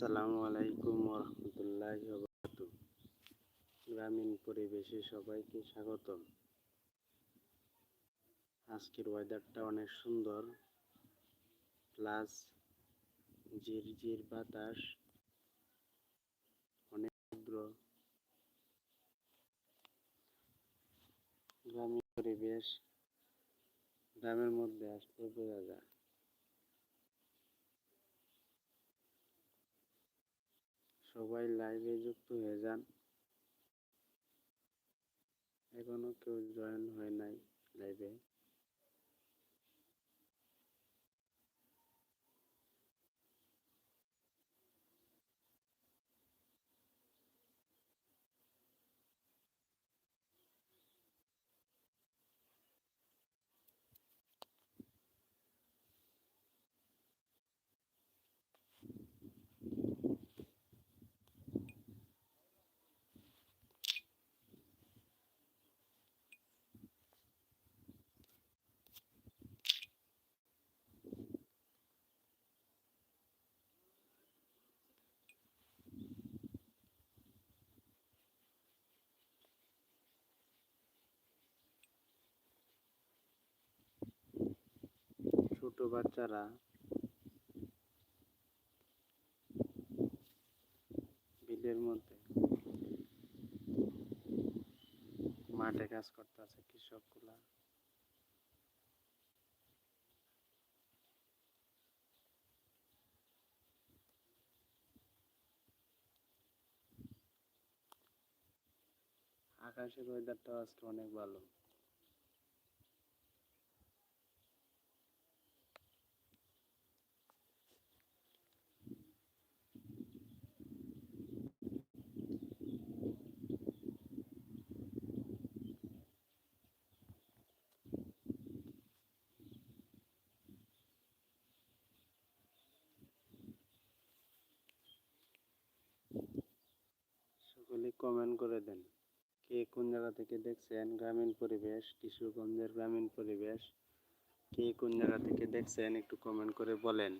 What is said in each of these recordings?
আসসালামু আলাইকুম রহমতুল্লাহ গ্রামীণ পরিবেশে সবাইকে স্বাগতম। আজকের ওয়েদারটা অনেক সুন্দর। প্লাস ঝিরঝির বাতাস, অনেক তীব্র গ্রামীণ পরিবেশ, গ্রামের মধ্যে আসলে বোঝা যায়। সবাই লাইভে যুক্ত হয়ে যান। এখনও কেউ জয়েন হয় নাই লাইভে ছোট বাচ্চারা বিলের মধ্যে মাঠে কাজ করতে আছে কৃষকগুলা। আকাশের ওয়েদারটা আজকে অনেক ভালো সকলে কমেন্ট করে দেন। কে কোন জায়গা থেকে দেখছেন? গ্রামীণ পরিবেশ, কিশোরগঞ্জের গ্রামীণ পরিবেশ। কে কোন জায়গা থেকে দেখছেন? একটু কমেন্ট করে বলেন।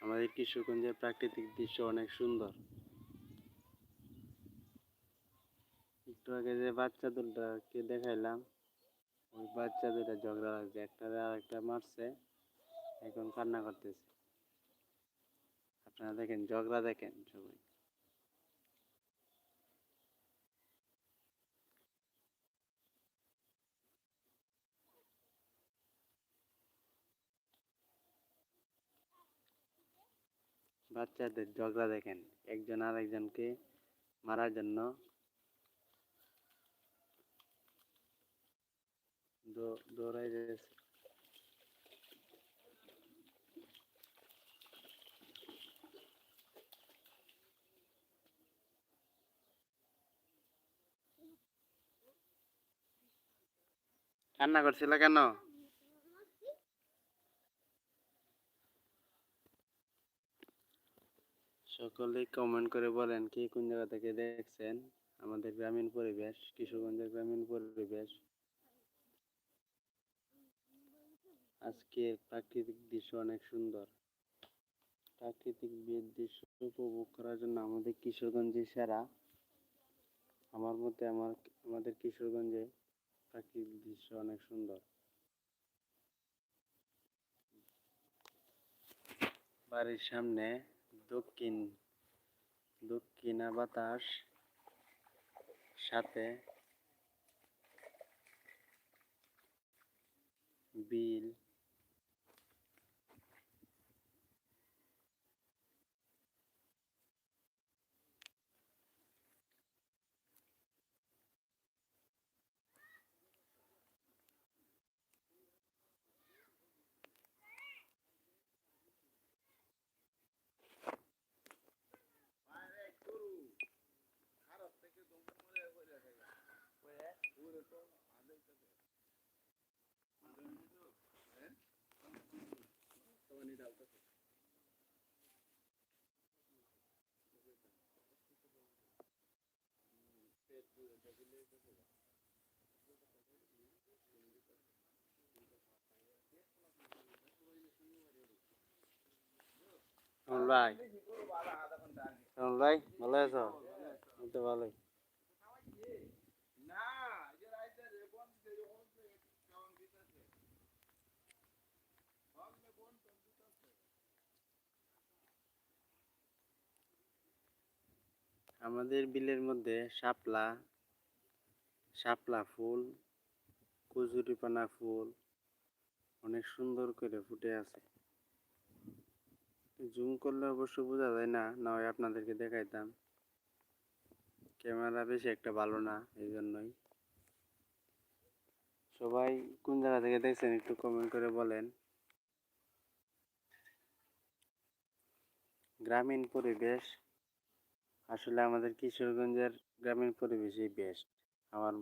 আমাদের কিশোরগঞ্জের প্রাকৃতিক দৃশ্য অনেক সুন্দর। একটু আগে যে বাচ্চা দুটাকে দেখাইলাম, ওই বাচ্চা দুটা ঝগড়া লাগছে। একটা আর একটা মারছে। এখন কান্না করতেছে। আপনারা দেখেন, ঝগড়া দেখেন সবাই। বাচ্চাদের ঝগড়া দেখেন একজন আর একজনকে মারার জন্য। কান্না করছিল কেন? সকলেই কমেন্ট করে বলেন কে কোন জায়গা থেকে দেখছেন? আমাদের গ্রামীণ পরিবেশ, কিশোরগঞ্জের গ্রামীণ পরিবেশ। আজকে প্রাকৃতিক দৃশ্য অনেক সুন্দর। প্রাকৃতিক দৃশ্য উপভোগ করার জন্য আমাদের কিশোরগঞ্জে সেরা। আমার মতে আমার, আমাদের কিশোরগঞ্জে প্রাকৃতিক দৃশ্য অনেক সুন্দর। বাড়ির সামনে দক্ষিণ দক্ষিণা বাতাস সাথে বিল ভাই ভাই ভালো আছো ভালো আমাদের বিলের মধ্যে শাপলা শাপলা ফুল, কচুরিপানা ফুল অনেক সুন্দর করে ফুটে আছে। জুম করলে অবশ্য বোঝা যায় না না হয় আপনাদেরকে দেখাইতাম। ক্যামেরা বেশি একটা ভালো না, এই জন্যই। সবাই কোন জায়গা থেকে দেখছেন একটু কমেন্ট করে বলেন। গ্রামীণ পরিবেশ আসলে আমাদের কিশোরগঞ্জের গ্রামীণ পরিবেশই বেস্ট আমার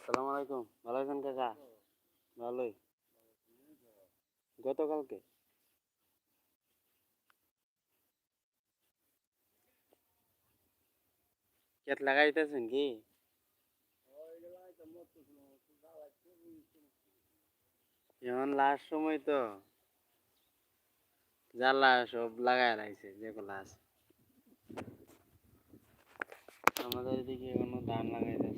সালাম আলাইকুম ভালো আছেন কাকা? ভালোই। গতকালকে? ক্ষেত লাগাইতেছেন কি এখন লাস্ট সময় তো জ্বালা সব লাগাই রাখছে যেগুলো আছে আমাদের এদিকে এখনও ধান লাগাইতেছে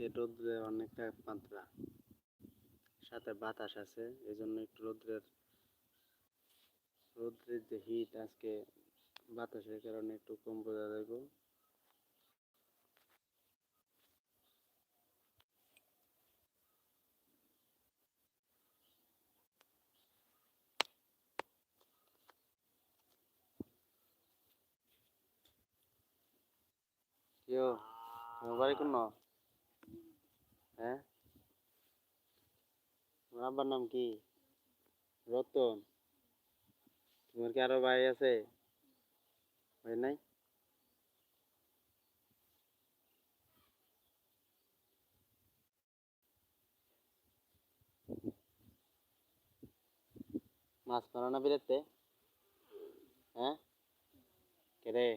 আজকে রোদ্রে অনেক তাপমাত্রা সাথে বাতাস আছে এই জন্য একটু রোদ্রের রোদ্রের যে হিট আজকে বাতাসের কারণে একটু কম বোঝা যাইব কেউ তোমার বাড়ি কোন? হ্যাঁ? তোমার আব্বার নাম কি? রতন। তোমার কি আরও ভাই আছে? ভাই নাই? মাছ মারো না বিরাতে? হ্যাঁ? কে রে?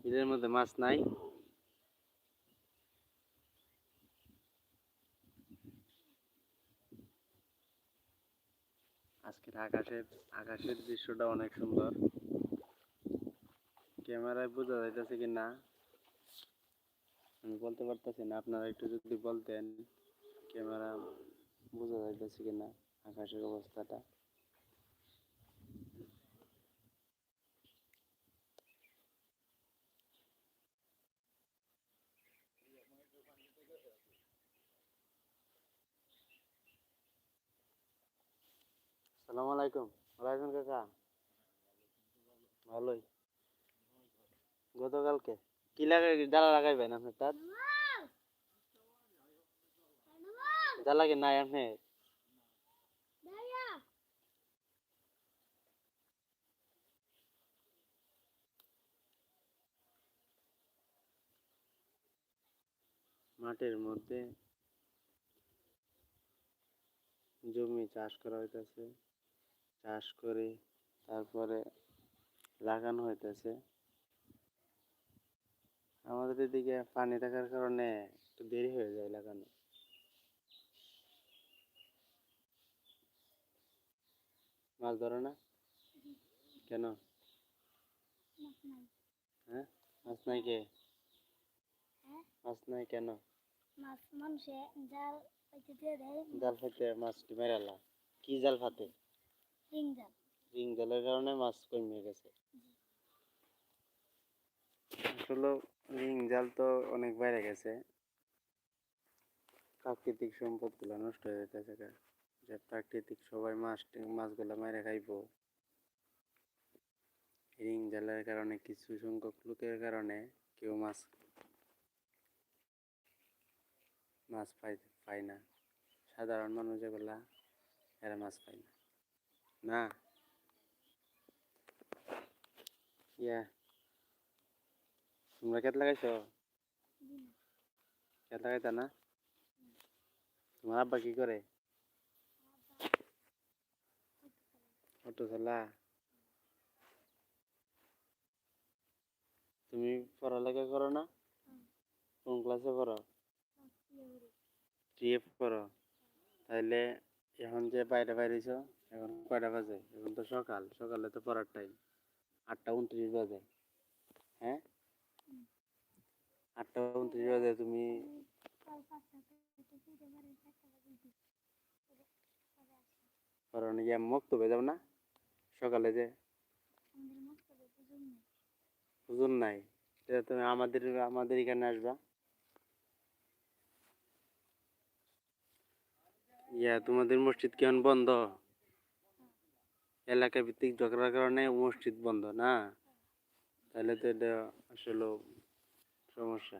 বিলের মধ্যে মাছ নাই? আজকের আকাশের আকাশের দৃশ্যটা অনেক সুন্দর। ক্যামেরায় বোঝা যাইতেছে কি না? আমি বলতে পারতেছি না, আপনারা একটু যদি বলতেন, ক্যামেরা বোঝা যাইতেছে কি না, আকাশের অবস্থাটা। আলাইকুম। আছেন কাকা? ভালোই। গতকালকে কি জ্বালা লাগাইবেন আপনি তার নাই আপনি? মাঠের মধ্যে জমি চাষ করা হইতেছে। চাষ করে তারপরে লাগানো হইতেছে। আমাদের এদিকে পানি থাকার কারণে একটু দেরি হয়ে যায় লাগানো। মাছ ধরো না? কেন? হ্যাঁ? মাছ নাই কে? হ্যাঁ? মাছ নাই কেন? মাছ মানুষে জাল দিয়ে মাছটি মেরালা কি জাল ফাতে? রিং জাল কারণে মাছ কমে গেছে। আসলে রিং জাল তো অনেক বাইরে গেছে। প্রাকৃতিক সম্পদগুলো নষ্ট হয়ে যেতেছে যে প্রাকৃতিক সবাই মাছ মাছগুলো মেরে খাইবো। রিং জ্বালার কারণে কিছু সংখ্যক লোকের কারণে কেউ মাছ মাছ পাই পায় না। সাধারণ মানুষ যেগুলা এরা মাছ পায় না। না ইয়া তোমরা কেত লাগাইছো কেত লাগাইতা না তোমার আব্বা কি করে অটো চালা তুমি পড়ালেখা করো না কোন ক্লাসে পড়ো টুয়েলভ করো তাহলে এখন যে বাইরে বাইরেছ এখন কয়টা বাজে? এখন তো সকাল, সকালে তো পড়ার টাইম আটটা উনত্রিশ বাজে। হ্যাঁ? আটটা উনত্রিশ বাজে, তুমি মুক্ত হয়ে যাও না? সকালে যে হুজুর নাই। তুমি আমাদের আমাদের এখানে আসবা। ইয়া, তোমাদের মসজিদ কেমন বন্ধ? এলাকা ভিত্তিক ঝগড়ার কারণে মসজিদ বন্ধ, না? তাহলে তো এটা আসলে সমস্যা।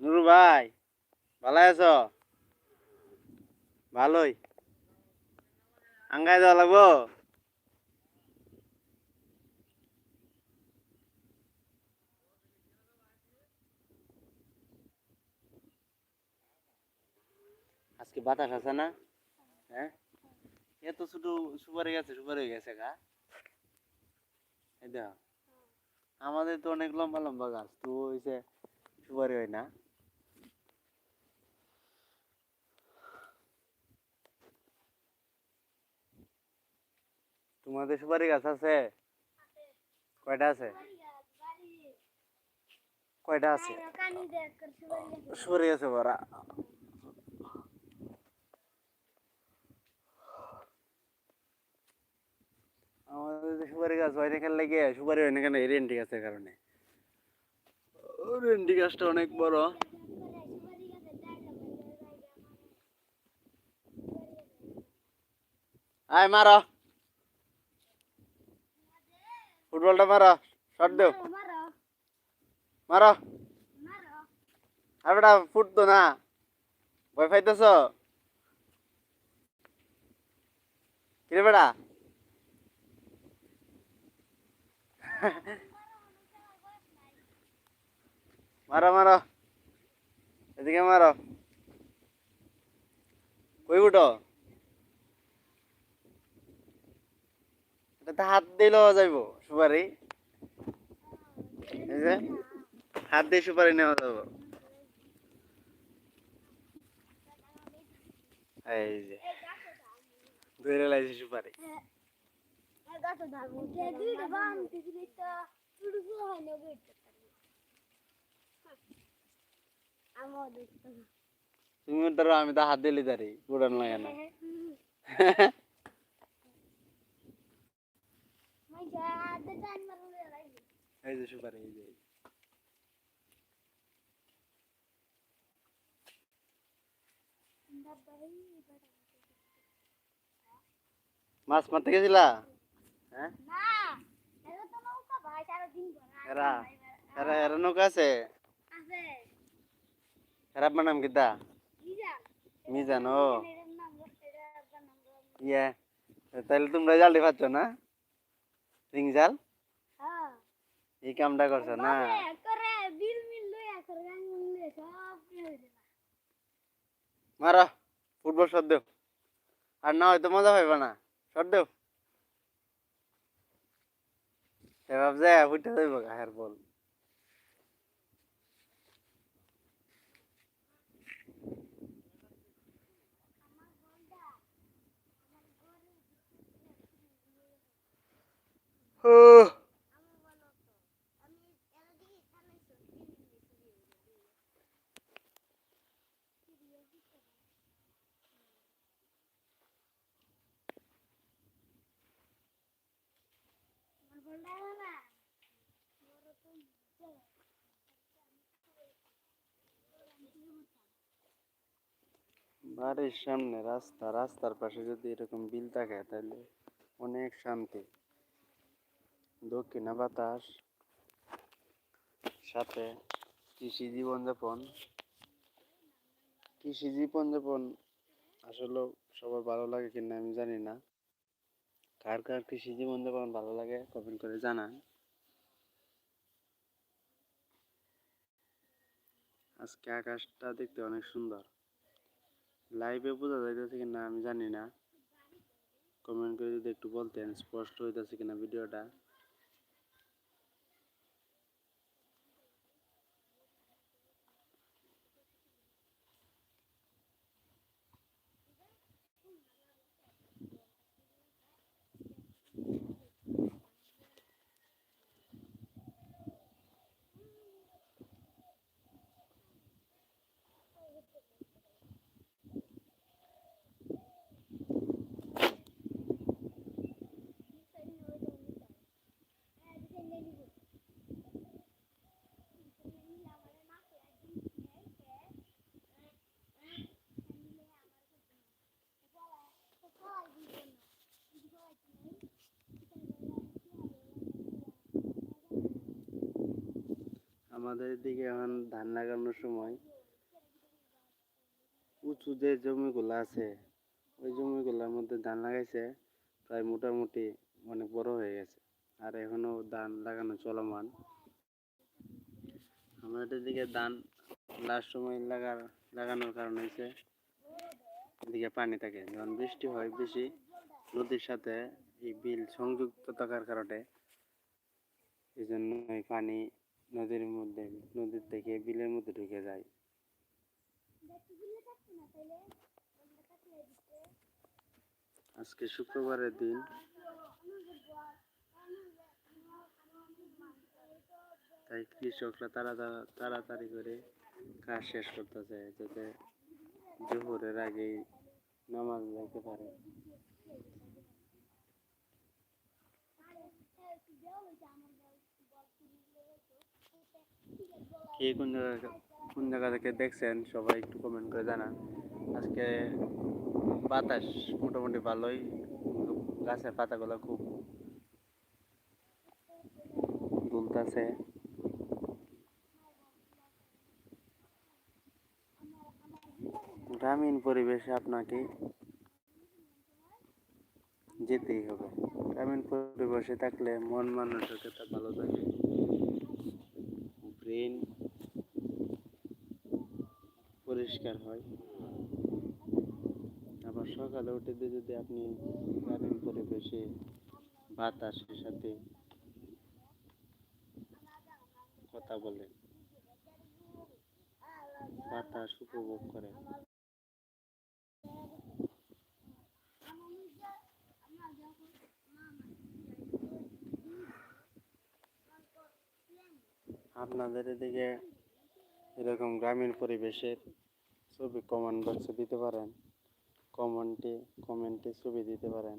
নুরু ভাই, ভালো আছো? ভালোই। আঙ্গাই দেওয়া লাগবো? আজকে বাতাস আছে না? হ্যাঁ? এত ছোট সুপারি গেছে সুপারি গেছে গা। এই দেখো। আমাদের তো অনেক লম্বা লম্বা গাছ তো হয়েছে সুপারি হয় না। তোমাদের সুপারি গাছ আছে? কয়টা আছে? কয়টা আছে? সুপারি গাছে ভরা আমাদের যে সুপারি গাছ হয় না কেন লাগে সুপারি হয় না কেন? রেন্টি গাছের কারণে। রেন্টি গাছটা অনেক বড়। আয় মারো। ফুটবলটা মারো শট দেও মারো আর বেটা ফুটতো না। ভয় পাইতেছ? কিরে বেটা? মারো মারো। এদিকে মারো। কই উঠো এটাতে হাত দিলেও যাইব, সুপারি। হাত দিয়ে সুপারি নেওয়া যাব এই যে ধরে লাইছে সুপারি। তুমি ধরো আমি তো হাত দিলি দাঁড়ি উড়ান লাগে না এই যে সুপারি এই যে। মাছ মারতে গেছিলা হ্যাঁ? এরা এরা? এরা নৌকা আছে? এরা নাম কিতা মিজান। ও। ইয়ে তাহলে তোমরা জালটি পাচ্ছ না? রিং জাল? এই কামটা করছ না? মারা ফুটবল শট দেও। আর না হয়তো মজা পাইবা না। শট দেও। এবার যায় ফুটে যাইব গায়ের বল Oh. বাড়ির সামনে রাস্তা, রাস্তার পাশে যদি এরকম বিল থাকে তাহলে অনেক শান্তি। দক্ষিণা বাতাস, সাথে কৃষি জীবনযাপন। কৃষি জীবনযাপন আসলে সবার ভালো লাগে কিনা আমি জানি না। কার কার কৃষি জীবনযাপন ভালো লাগে কমেন্ট করে জানান। আজকে আকাশটা দেখতে অনেক সুন্দর। লাইভে বোঝা যাইতেছে কিনা আমি জানি না। কমেন্ট করে যদি একটু বলতেন, স্পষ্ট হইতেছে কিনা ভিডিওটা। আমাদের দিকে এখন ধান লাগানোর সময় উঁচু যে জমিগুলো আছে, ওই জমিগুলোর মধ্যে ধান লাগাইছে, প্রায় মোটামুটি অনেক বড় হয়ে গেছে। আর এখনও ধান লাগানো চলমান। আমাদের দিকে ধান লাস্ট সময় লাগার লাগানোর কারণ হয়েছে এদিকে পানি থাকে। যখন বৃষ্টি হয় বেশি, নদীর সাথে এই বিল সংযুক্ত থাকার কারণে এই জন্য পানি নদীর মধ্যে, নদীর থেকে বিলের মধ্যে ঢুকে যায়। আজকে শুক্রবারের দিন। তাই কৃষকরা তাড়াতাড়ি করে কাজ শেষ করতেছে, যাতে জোহরের আগেই নামাজ যাইতে পারে কে কোন জায়গা কোন জায়গা থেকে দেখছেন, সবাই একটু কমেন্ট করে জানান। আজকে বাতাস মোটামুটি ভালোই গাছের পাতাগুলো খুব দুলতাছে। গ্রামীণ পরিবেশে আপনাকে যেতেই হবে। গ্রামীণ পরিবেশে থাকলে মন মানসিকতা ভালো থাকে। ব্রেন পরিষ্কার হয়। আবার সকালে উঠে যদি আপনি গ্রামীণ পরিবেশে বাতাসের সাথে কথা বলেন, বাতাস উপভোগ করেন। আপনাদের এদিকে এরকম গ্রামীণ পরিবেশের ছবি কমেন্ট বক্সে দিতে পারেন। কমেন্টে কমেন্টে ছবি দিতে পারেন।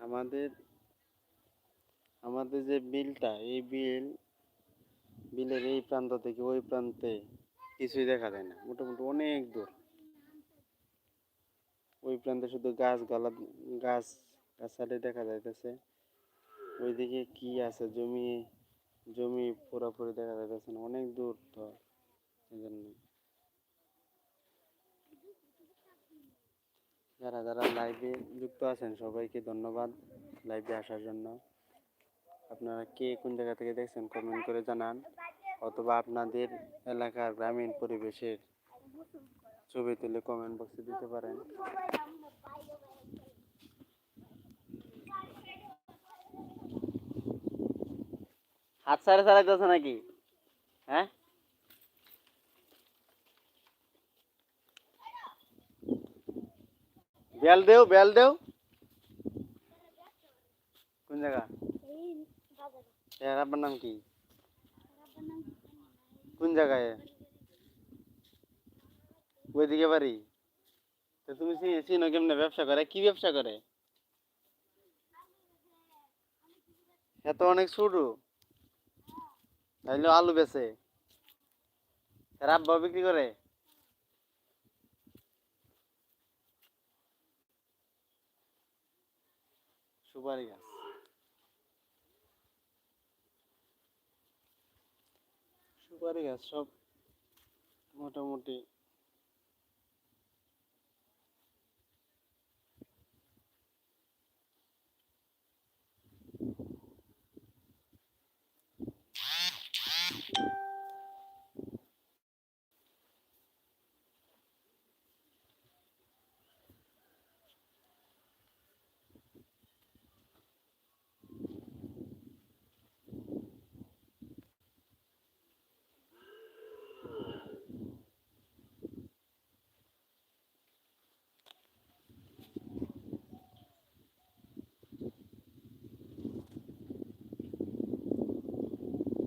আমাদের আমাদের যে বিলটা, এই বিল বিলের এই প্রান্ত থেকে ওই প্রান্তে কিছুই দেখা যায় না। মোটামুটি অনেক দূর। ওই প্রান্তে শুধু গাছ গালা গাছ গাছালি দেখা যাইতেছে। ওইদিকে কি আছে জমি জমি পুরোপুরি দেখা যাইতেছে না। অনেক দূর তো এই জন্য যারা যারা লাইভে যুক্ত আছেন সবাইকে ধন্যবাদ লাইভে আসার জন্য। আপনারা কে কোন জায়গা থেকে দেখছেন কমেন্ট করে জানান। অথবা আপনাদের এলাকার গ্রামীণ পরিবেশের ছবি তুলে কমেন্ট বক্সে দিতে পারেন। হাত সারে চালাইতেছে নাকি? হ্যাঁ? বেল দেও বেল দেও কোন জায়গা এর আপনার নাম কি? কোন জায়গায়? ওইদিকে বাড়ি? তো তুমি চিনো কেমনে ব্যবসা করে? কি ব্যবসা করে? এত অনেক ছোট তাইলে আলু বেচে। তার আব্বা বিক্রি করে। সুপারি গাছ। সুপারি গাছ সব মোটামুটি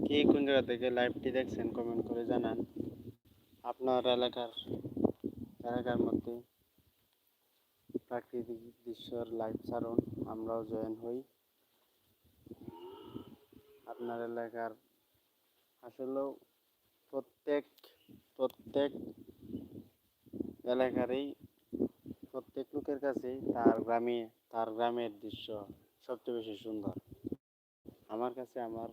কে কোন জায়গা থেকে লাইভটি দেখছেন কমেন্ট করে জানান। আপনার এলাকার এলাকার মধ্যে প্রাকৃতিক দৃশ্যর লাইভ ছাড়ুন, আমরাও জয়েন হই। আপনার এলাকার আসলেও প্রত্যেক প্রত্যেক এলাকারই প্রত্যেক লোকের কাছেই তার গ্রামে, তার গ্রামের দৃশ্য সবচেয়ে বেশি সুন্দর। আমার কাছে আমার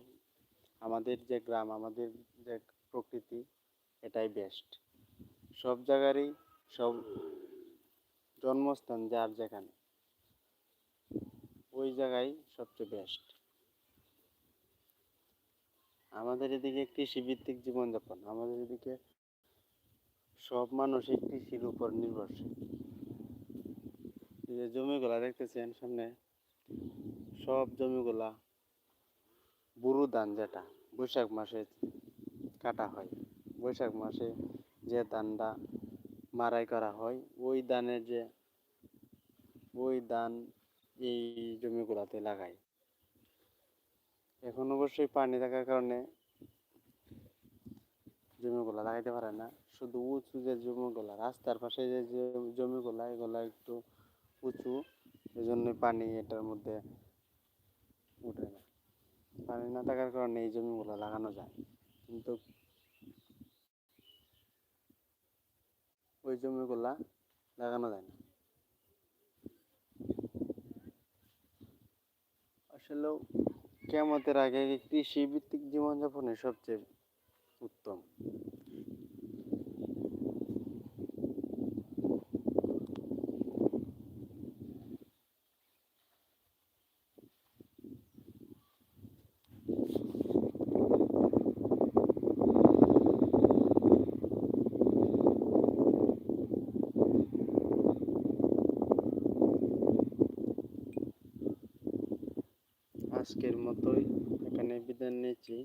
আমাদের যে গ্রাম, আমাদের যে প্রকৃতি, এটাই বেস্ট সব জায়গারই সব জন্মস্থান যার যেখানে, ওই জায়গায় সবচেয়ে বেস্ট আমাদের এদিকে কৃষিভিত্তিক জীবনযাপন, আমাদের এদিকে সব মানুষই কৃষির উপর নির্ভরশীল। যে জমিগুলা দেখতেছেন সামনে, সব জমিগুলা বুরু ধান যেটা, বৈশাখ মাসে কাটা হয়। বৈশাখ মাসে যে ধানটা মারাই করা হয়, ওই ধানের যে, ওই ধান এই জমিগুলাতে লাগায় এখন অবশ্যই পানি থাকার কারণে জমিগুলা লাগাইতে পারে না। শুধু উঁচু যে জমিগুলা, রাস্তার পাশে যে জমিগুলা, এগুলা একটু উঁচু এই জন্য পানি এটার মধ্যে উঠে না। পানি না থাকার কারণে এই জমিগুলো লাগানো যায়। কিন্তু ওই জমিগুলা লাগানো যায় না। আসলে কেমতের আগে কৃষি ভিত্তিক জীবনযাপনের সবচেয়ে উত্তম। আজকের মতোই এখানে বিদায় নিচ্ছি।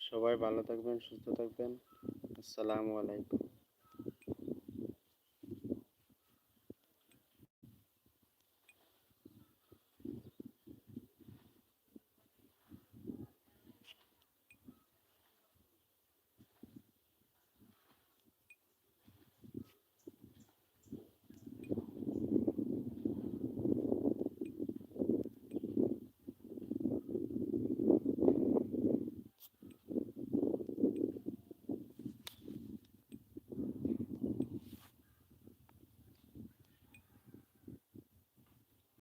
সবাই ভালো থাকবেন সুস্থ থাকবেন। আসসালামু আলাইকুম।